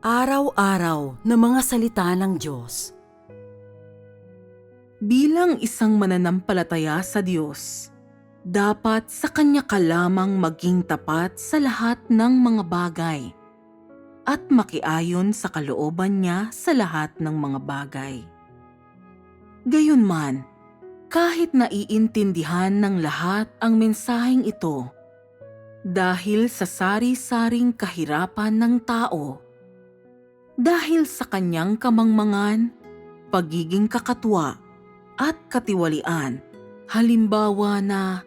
Araw-araw na mga salita ng Diyos. Bilang isang mananampalataya sa Diyos, dapat sa Kanya ka lamang maging tapat sa lahat ng mga bagay at makiayon sa kalooban niya sa lahat ng mga bagay. Gayunman, kahit naiintindihan ng lahat ang mensaheng ito, dahil sa sari-saring kahirapan ng tao, dahil sa kanyang kamangmangan, pagiging kakatwa at katiwalian, halimbawa na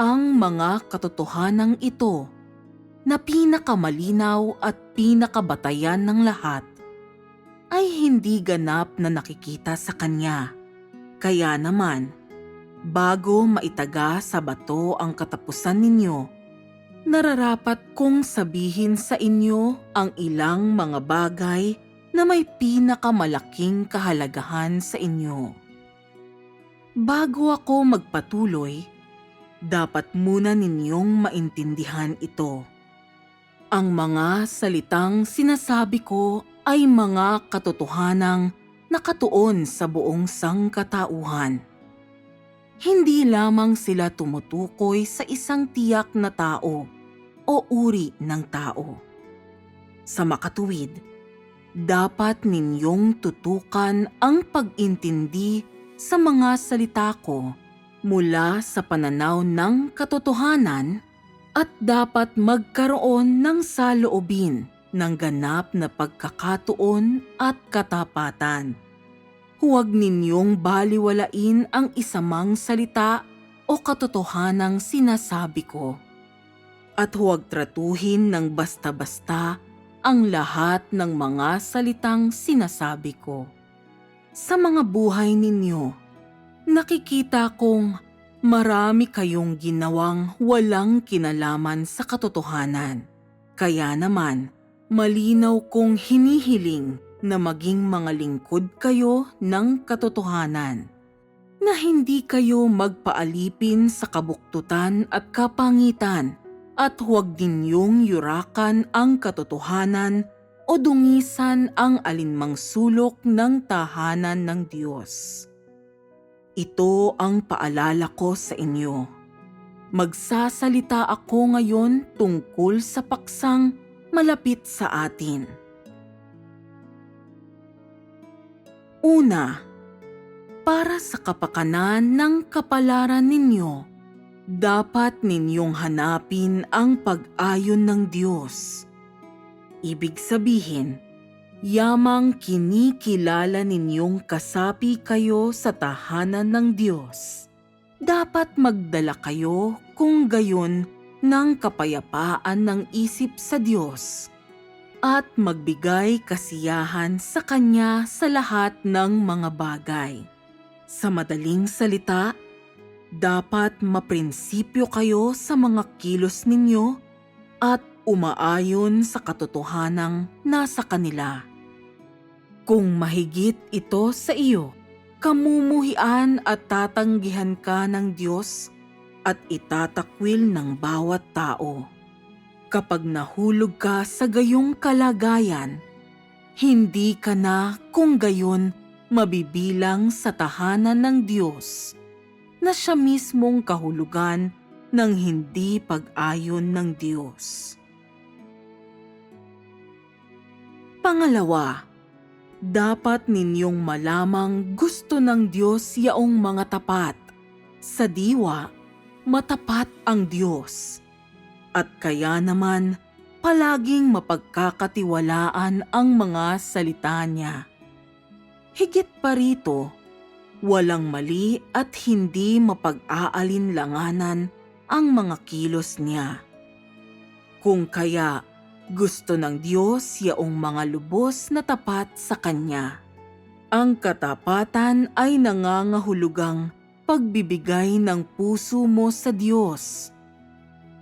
ang mga katotohanang ito na pinakamalinaw at pinakabatayan ng lahat ay hindi ganap na nakikita sa kanya. Kaya naman, bago maitaga sa bato ang katapusan ninyo, nararapat kong sabihin sa inyo ang ilang mga bagay na may pinakamalaking kahalagahan sa inyo. Bago ako magpatuloy, dapat muna ninyong maintindihan ito. Ang mga salitang sinasabi ko ay mga katotohanang nakatuon sa buong sangkatauhan. Hindi lamang sila tumutukoy sa isang tiyak na tao o uri ng tao. Sa makatuwid, dapat ninyong tutukan ang pag-intindi sa mga salita ko mula sa pananaw ng katotohanan at dapat magkaroon ng saloobin ng ganap na pagkakatuon at katapatan huwag ninyong baliwalain ang isamang salita o katotohanang sinasabi ko. At huwag tratuhin ng basta-basta ang lahat ng mga salitang sinasabi ko. Sa mga buhay ninyo, nakikita kong marami kayong ginawang walang kinalaman sa katotohanan. Kaya naman, malinaw kong hinihiling na maging mga lingkod kayo ng katotohanan, na hindi kayo magpaalipin sa kabuktutan at kapangitan at huwag ninyong yurakan ang katotohanan o dungisan ang alinmang sulok ng tahanan ng Diyos. Ito ang paalala ko sa inyo. Magsasalita ako ngayon tungkol sa paksang malapit sa atin Una, para sa kapakanan ng kapalaran ninyo, dapat ninyong hanapin ang pag-ayon ng Diyos. Ibig sabihin, yamang kinikilala ninyong kasapi kayo sa tahanan ng Diyos. Dapat magdala kayo kung gayon ng kapayapaan ng isip sa Diyos at magbigay kasiyahan sa Kanya sa lahat ng mga bagay. Sa madaling salita, dapat maprinsipyo kayo sa mga kilos ninyo at umaayon sa katotohanang nasa kanila. Kung mahigit ito sa iyo, kamumuhian at tatanggihan ka ng Diyos at itatakwil ng bawat tao Kapag nahulog ka sa gayong kalagayan, hindi ka na kung gayon mabibilang sa tahanan ng Diyos na siya mismong kahulugan ng hindi pag-ayon ng Diyos. Pangalawa, dapat ninyong malamang gusto ng Diyos yaong mga tapat. Sa diwa, matapat ang Diyos at kaya naman, palaging mapagkakatiwalaan ang mga salita niya. Higit pa rito, walang mali at hindi mapag-aalinlanganan ang mga kilos niya. Kung kaya gusto ng Diyos yaong mga lubos na tapat sa Kanya. Ang katapatan ay nangangahulugang pagbibigay ng puso mo sa Diyos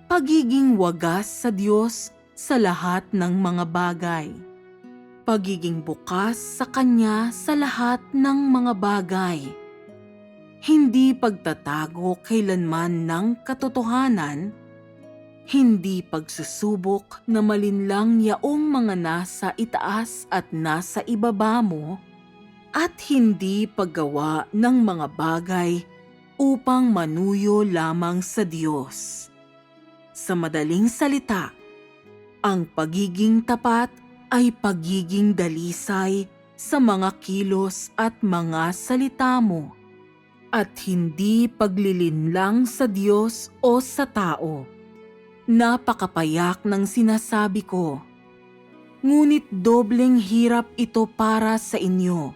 pagiging wagas sa Diyos sa lahat ng mga bagay. Pagiging bukas sa Kanya sa lahat ng mga bagay. Hindi pagtatago kailanman ng katotohanan, hindi pagsusubok na malinlang yaong mga nasa itaas at nasa ibaba mo, at hindi paggawa ng mga bagay upang manuyo lamang sa Diyos. Sa madaling salita, ang pagiging tapat ay pagiging dalisay sa mga kilos at mga salita mo at hindi paglilinlang sa Diyos o sa tao. Napakapayak ng sinasabi ko. Ngunit dobleng hirap ito para sa inyo.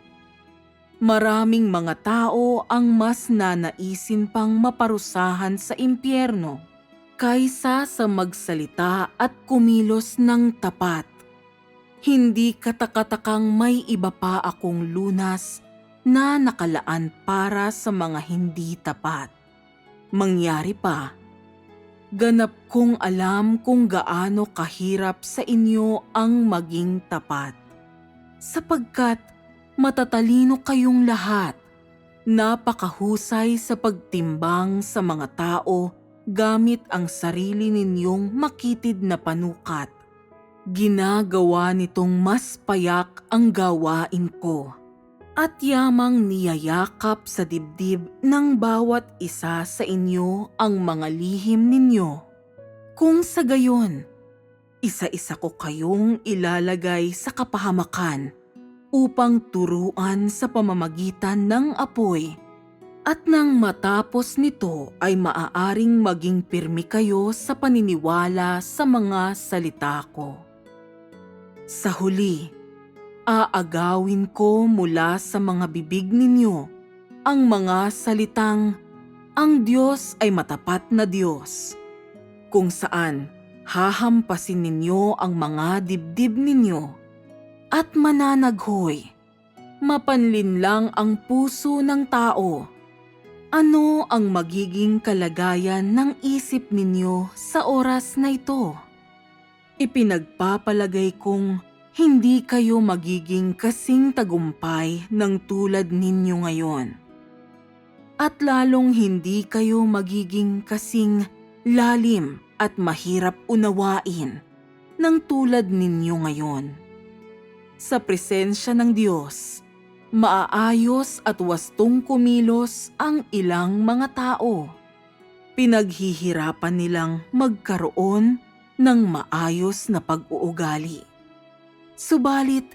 Maraming mga tao ang mas nanaisin pang maparusahan sa impyerno kaysa sa magsalita at kumilos ng tapat. Hindi katakatakang may iba pa akong lunas na nakalaan para sa mga hindi tapat. Mangyari pa, ganap kong alam kung gaano kahirap sa inyo ang maging tapat. Sapagkat matatalino kayong lahat, napakahusay sa pagtimbang sa mga tao gamit ang sarili ninyong makitid na panukat. Ginagawa nitong mas payak ang gawain ko at yamang niyayakap sa dibdib ng bawat isa sa inyo ang mga lihim ninyo. Kung sa gayon, isa-isa ko kayong ilalagay sa kapahamakan upang turuan sa pamamagitan ng apoy at nang matapos nito ay maaaring maging pirmi kayo sa paniniwala sa mga salita ko. Sa huli, aagawin ko mula sa mga bibig ninyo ang mga salitang ang Diyos ay matapat na Diyos, kung saan hahampasin ninyo ang mga dibdib ninyo at mananaghoy. Mapanlin lang ang puso ng tao. Ano ang magiging kalagayan ng isip ninyo sa oras na ito? Ipinagpapalagay kong hindi kayo magiging kasing tagumpay ng tulad ninyo ngayon. At lalong hindi kayo magiging kasing lalim at mahirap unawain ng tulad ninyo ngayon. Sa presensya ng Diyos, maaayos at wastong kumilos ang ilang mga tao. Pinaghihirapan nilang magkaroon ng maayos na pag-uugali Subalit,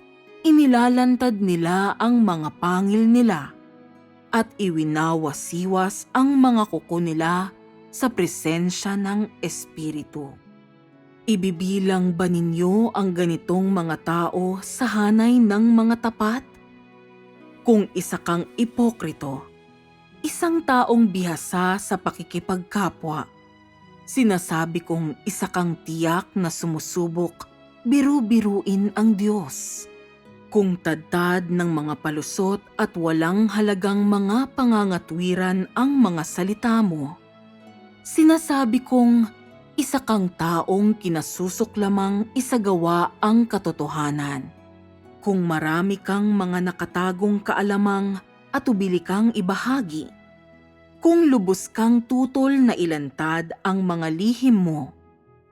inilalantad nila ang mga pangil nila at iwinawasiwas ang mga kuko nila sa presensya ng Espiritu. Ibibilang ba ninyo ang ganitong mga tao sa hanay ng mga tapat? Kung isa kang ipokrito, isang taong bihasa sa pakikipagkapwa, sinasabi kong isa kang tiyak na sumusubok biru-biruin ang Diyos. Kung tadtad ng mga palusot at walang halagang mga pangangatwiran ang mga salita mo, sinasabi kong isa kang taong kinasusok lamang isagawa ang katotohanan. Kung marami kang mga nakatagong kaalamang at ubili kang ibahagi, kung lubos kang tutol na ilantad ang mga lihim mo,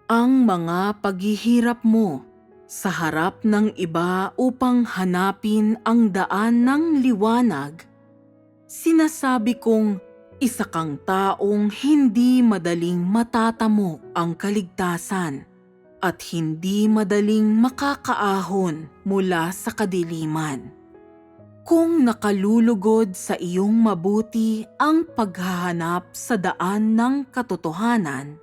ang mga paghihirap mo sa harap ng iba upang hanapin ang daan ng liwanag, sinasabi kong isa kang taong hindi madaling matatamo ang kaligtasan at hindi madaling makakaahon mula sa kadiliman. Kung nakalulugod sa iyong mabuti ang paghahanap sa daan ng katotohanan,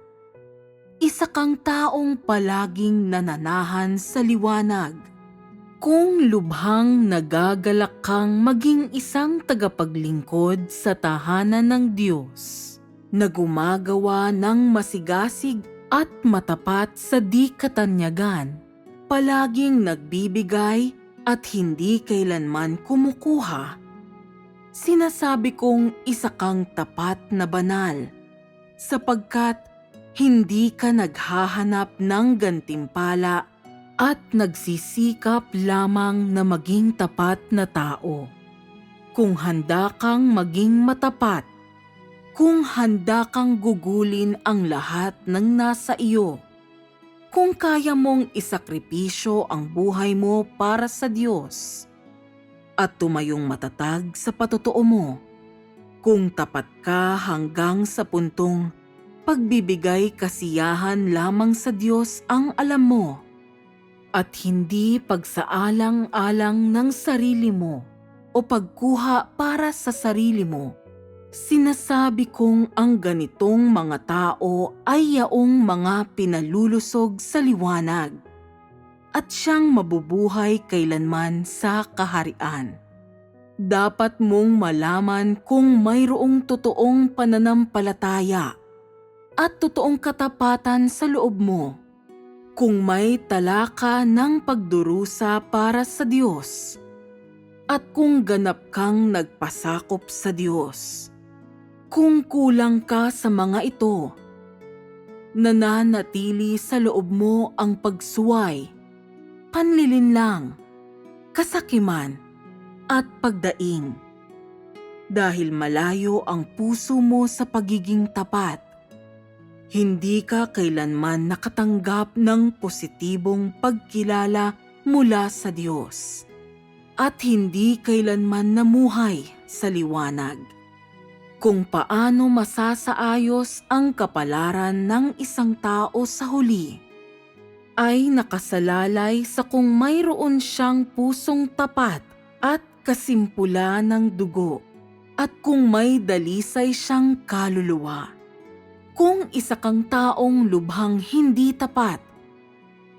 isa kang taong palaging nananahan sa liwanag. Kung lubhang nagagalak kang maging isang tagapaglingkod sa tahanan ng Diyos, na gumagawa ng masigasig at matapat sa di katanyagan, palaging nagbibigay at hindi kailanman kumukuha. Sinasabi kong isa kang tapat na banal, sapagkat hindi ka naghahanap ng gantimpala at nagsisikap lamang na maging tapat na tao. Kung handa kang maging matapat, kung handa kang gugulin ang lahat ng nasa iyo. Kung kaya mong isakripisyo ang buhay mo para sa Diyos at tumayong matatag sa patotoo mo. Kung tapat ka hanggang sa puntong pagbibigay kasiyahan lamang sa Diyos ang alam mo at hindi pagsaalang-alang ng sarili mo o pagkuha para sa sarili mo. Sinasabi kong ang ganitong mga tao ay yaong mga pinalulusog sa liwanag at siyang mabubuhay kailanman sa kaharian. Dapat mong malaman kung mayroong totoong pananampalataya at totoong katapatan sa loob mo. Kung may talaka ng pagdurusa para sa Diyos at kung ganap kang nagpasakop sa Diyos. Kung kulang ka sa mga ito, nananatili sa loob mo ang pagsuway, panlilinlang, kasakiman, at pagdaing. Dahil malayo ang puso mo sa pagiging tapat, hindi ka kailanman nakatanggap ng positibong pagkilala mula sa Diyos at hindi kailanman namuhay sa liwanag. Kung paano masasaayos ang kapalaran ng isang tao sa huli, ay nakasalalay sa kung mayroon siyang pusong tapat at kasimpula ng dugo at kung may dalisay siyang kaluluwa. Kung isa kang taong lubhang hindi tapat,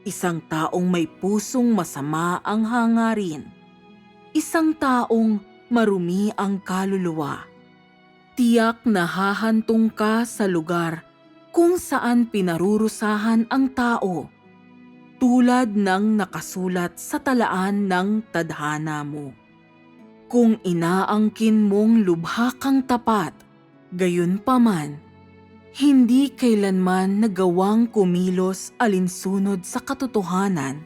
isang taong may pusong masama ang hangarin, isang taong marumi ang kaluluwa, tiyak na hahantong ka sa lugar kung saan pinarurusahan ang tao tulad ng nakasulat sa talaan ng tadhana mo. Kung inaangkin mong lubha kang tapat, gayon paman, hindi kailanman nagawang kumilos alinsunod sa katotohanan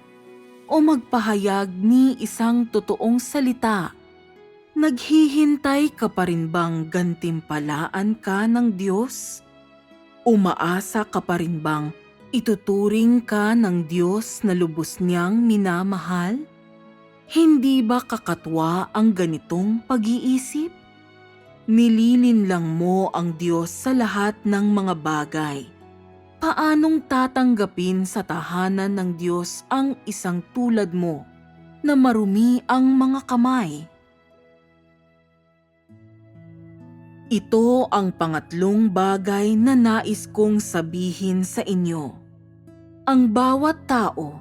o magpahayag ni isang totoong salita. Naghihintay ka pa rin bang gantimpalaan ka ng Diyos? Umaasa ka pa rin bang ituturing ka ng Diyos na lubos niyang minamahal? Hindi ba kakatwa ang ganitong pag-iisip? Nililin lang mo ang Diyos sa lahat ng mga bagay. Paanong tatanggapin sa tahanan ng Diyos ang isang tulad mo na marumi ang mga kamay? Ito ang pangatlong bagay na nais kong sabihin sa inyo. Ang bawat tao,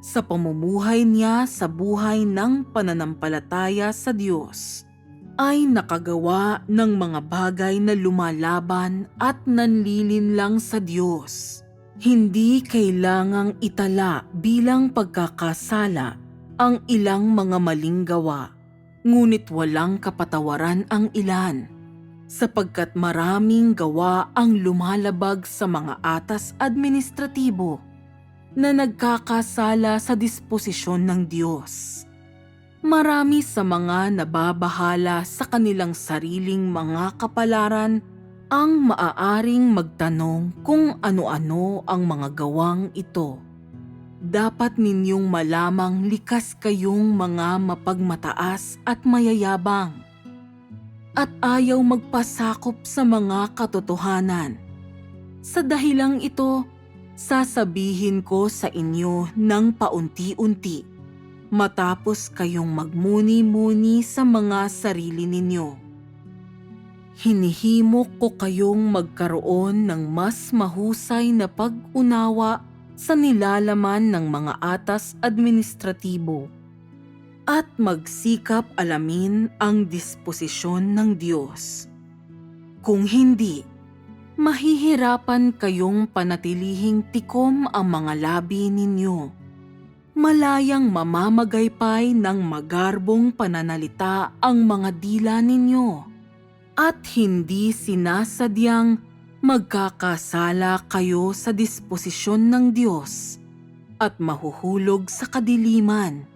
sa pamumuhay niya sa buhay ng pananampalataya sa Diyos, ay nakagawa ng mga bagay na lumalaban at nanlilin lang sa Diyos. Hindi kailangang itala bilang pagkakasala ang ilang mga maling gawa, ngunit walang kapatawaran ang ilan sapagkat maraming gawa ang lumalabag sa mga atas administratibo na nagkakasala sa disposisyon ng Diyos. Marami sa mga nababahala sa kanilang sariling mga kapalaran ang maaaring magtanong kung ano-ano ang mga gawang ito. Dapat ninyong malamang likas kayong mga mapagmataas at mayayabang at ayaw magpasakop sa mga katotohanan. Sa dahilang ito, sasabihin ko sa inyo ng paunti-unti matapos kayong magmuni-muni sa mga sarili ninyo. Hinihimok ko kayong magkaroon ng mas mahusay na pag-unawa sa nilalaman ng mga atas administratibo at magsikap alamin ang disposisyon ng Diyos. Kung hindi, mahihirapan kayong panatilihing tikom ang mga labi ninyo. Malayang mamamagaypay ng magarbong pananalita ang mga dila ninyo at hindi sinasadyang magkakasala kayo sa disposisyon ng Diyos at mahuhulog sa kadiliman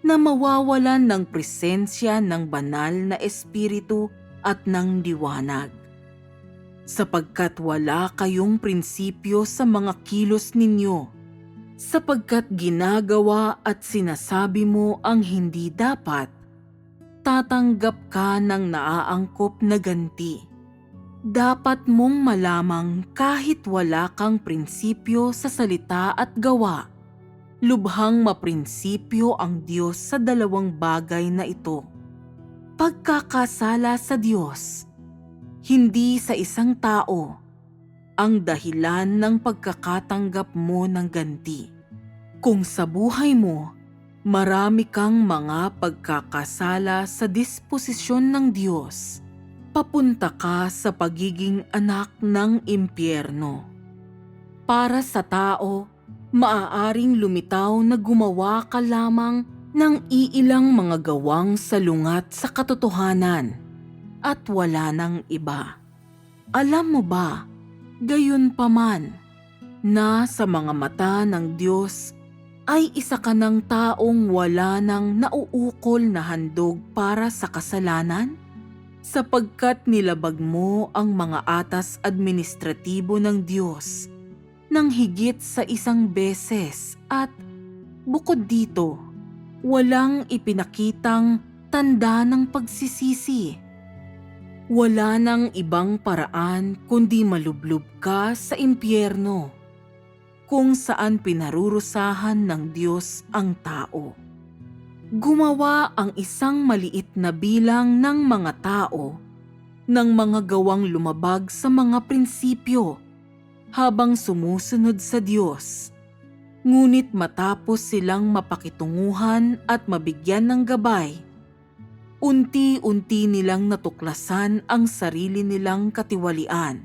na mawawalan ng presensya ng banal na espiritu at ng liwanag. sapagkat wala kayong prinsipyo sa mga kilos ninyo, sapagkat ginagawa at sinasabi mo ang hindi dapat, tatanggap ka ng naaangkop na ganti. Dapat mong malamang kahit wala kang prinsipyo sa salita at gawa, lubhang maprinsipyo ang Diyos sa dalawang bagay na ito. Pagkakasala sa Diyos, hindi sa isang tao, ang dahilan ng pagkakatanggap mo ng ganti. Kung sa buhay mo, marami kang mga pagkakasala sa disposisyon ng Diyos, papunta ka sa pagiging anak ng impyerno. Para sa tao, maaaring lumitaw na gumawa ka lamang ng iilang mga gawang salungat sa katotohanan at wala ng iba. Alam mo ba, gayon pa man, na sa mga mata ng Diyos ay isa ka ng taong wala nang nauukol na handog para sa kasalanan? Sapagkat nilabag mo ang mga atas administratibo ng Diyos nang higit sa isang beses at bukod dito, walang ipinakitang tanda ng pagsisisi. Wala nang ibang paraan kundi malublob ka sa impyerno kung saan pinarurusahan ng Diyos ang tao. Gumawa ang isang maliit na bilang ng mga tao ng mga gawang lumabag sa mga prinsipyo habang sumusunod sa Diyos. Ngunit matapos silang mapakitunguhan at mabigyan ng gabay, unti-unti nilang natuklasan ang sarili nilang katiwalian.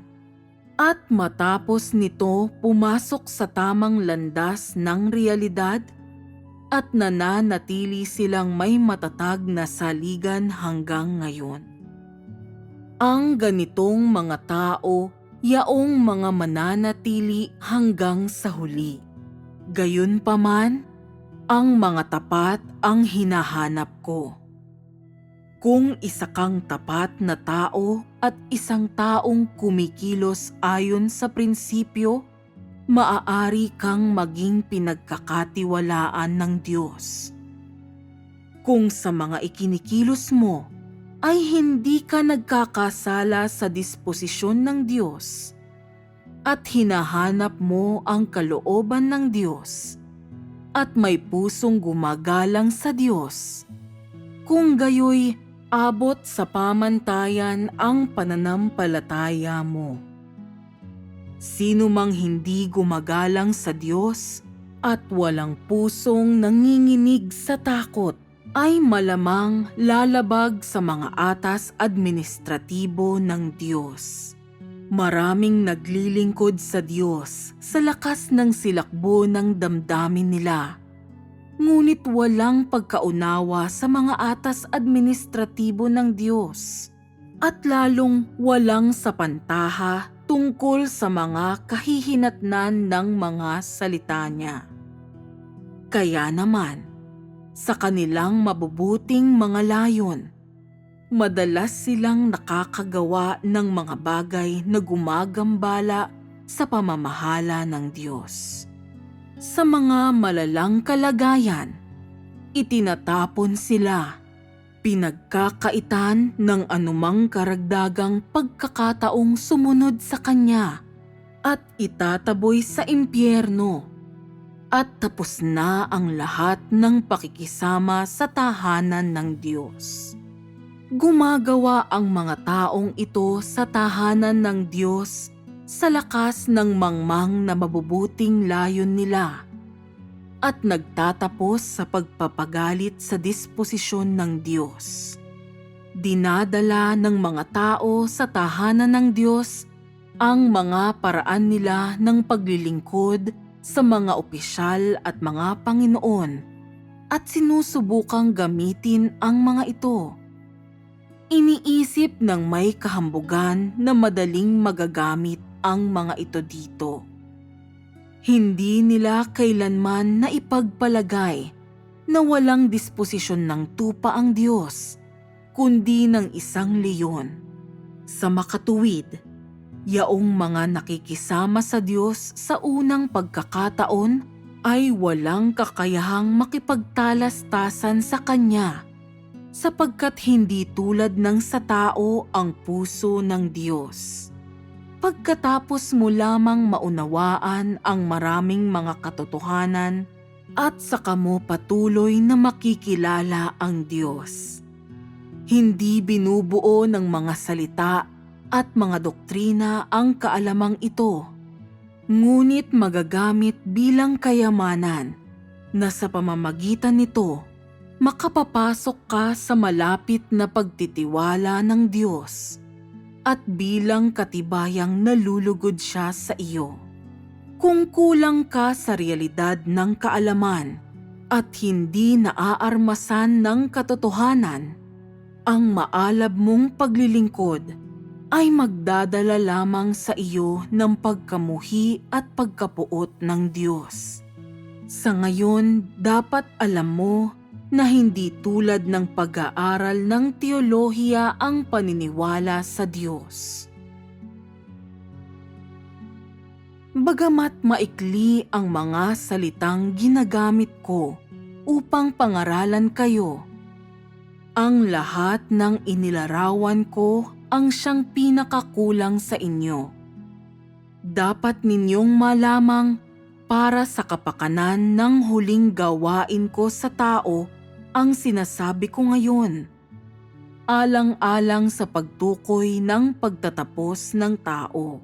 At matapos nito pumasok sa tamang landas ng realidad at nananatili silang may matatag na saligan hanggang ngayon. Ang ganitong mga tao, yaong mga mananatili hanggang sa huli. Gayunpaman, ang mga tapat ang hinahanap ko. Kung isa kang tapat na tao at isang taong kumikilos ayon sa prinsipyo, maaari kang maging pinagkakatiwalaan ng Diyos. Kung sa mga ikinikilos mo ay hindi ka nagkakasala sa disposisyon ng Diyos at hinahanap mo ang kalooban ng Diyos at may pusong gumagalang sa Diyos, kung gayoy abot sa pamantayan ang pananampalataya mo. Sino mang hindi gumagalang sa Diyos at walang pusong nanginginig sa takot ay malamang lalabag sa mga atas administratibo ng Diyos. Maraming naglilingkod sa Diyos sa lakas ng silakbo ng damdamin nila. Ngunit walang pagkaunawa sa mga atas administratibo ng Diyos at lalong walang sapantaha tungkol sa mga kahihinatnan ng mga salita niya. Kaya naman, sa kanilang mabubuting mga layon, madalas silang nakakagawa ng mga bagay na gumagambala sa pamamahala ng Diyos. Sa mga malalang kalagayan, itinatapon sila, pinagkakaitan ng anumang karagdagang pagkakataong sumunod sa Kanya at itataboy sa impyerno at tapos na ang lahat ng pakikisama sa tahanan ng Diyos. Gumagawa ang mga taong ito sa tahanan ng Diyos sa lakas ng mangmang na mabubuting layon nila at nagtatapos sa pagpapagalit sa disposisyon ng Diyos. Dinadala ng mga tao sa tahanan ng Diyos ang mga paraan nila ng paglilingkod sa mga opisyal at mga Panginoon at sinusubukang gamitin ang mga ito. Iniisip ng may kahambugan na madaling magagamit ang mga ito dito. Hindi nila kailanman na ipagpalagay na walang disposisyon ng tupa ang Diyos, kundi ng isang leyon. Sa makatuwid, Yaong mga nakikisama sa Diyos sa unang pagkakataon ay walang kakayahang makipagtalastasan sa Kanya sapagkat hindi tulad ng sa tao ang puso ng Diyos. Pagkatapos mo lamang maunawaan ang maraming mga katotohanan at saka mo patuloy na makikilala ang Diyos. Hindi binubuo ng mga salita at mga doktrina ang kaalamang ito, ngunit magagamit bilang kayamanan na sa pamamagitan nito makapapasok ka sa malapit na pagtitiwala ng Diyos at bilang katibayang nalulugod siya sa iyo. Kung kulang ka sa realidad ng kaalaman at hindi naaarmasan ng katotohanan, ang maalab mong paglilingkod ay magdadala lamang sa iyo ng pagkamuhi at pagkapuot ng Diyos. Sa ngayon, dapat alam mo na hindi tulad ng pag-aaral ng teolohiya ang paniniwala sa Diyos. Bagamat maikli ang mga salitang ginagamit ko upang pangaralan kayo, ang lahat ng inilarawan ko ang siyang pinakakulang sa inyo. Dapat ninyong malamang para sa kapakanan ng huling gawain ko sa tao ang sinasabi ko ngayon. Alang-alang sa pagtukoy ng pagtatapos ng tao.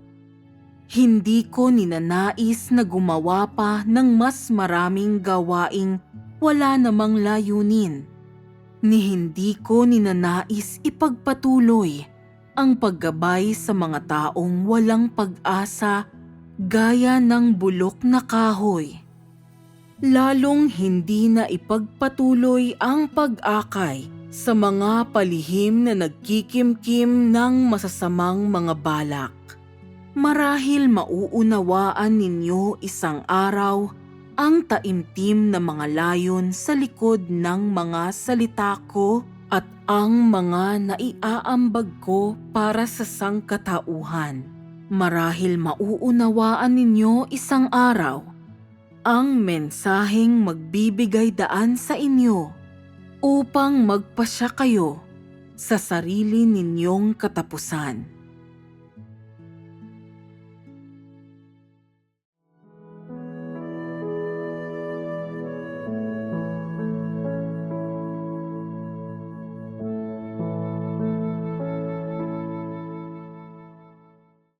Hindi ko ninanais na gumawa pa ng mas maraming gawaing wala namang layunin. Ni hindi ko ninanais ipagpatuloy ang paggabay sa mga taong walang pag-asa gaya ng bulok na kahoy. Lalong hindi na ipagpatuloy ang pag-akay sa mga palihim na nagkikimkim ng masasamang mga balak. Marahil mauunawaan ninyo isang araw ang taimtim na mga layon sa likod ng mga salita ko at ang mga naiaambag ko para sa sangkatauhan. Marahil mauunawaan ninyo isang araw ang mensaheng magbibigay daan sa inyo upang magpasya kayo sa sarili ninyong katapusan.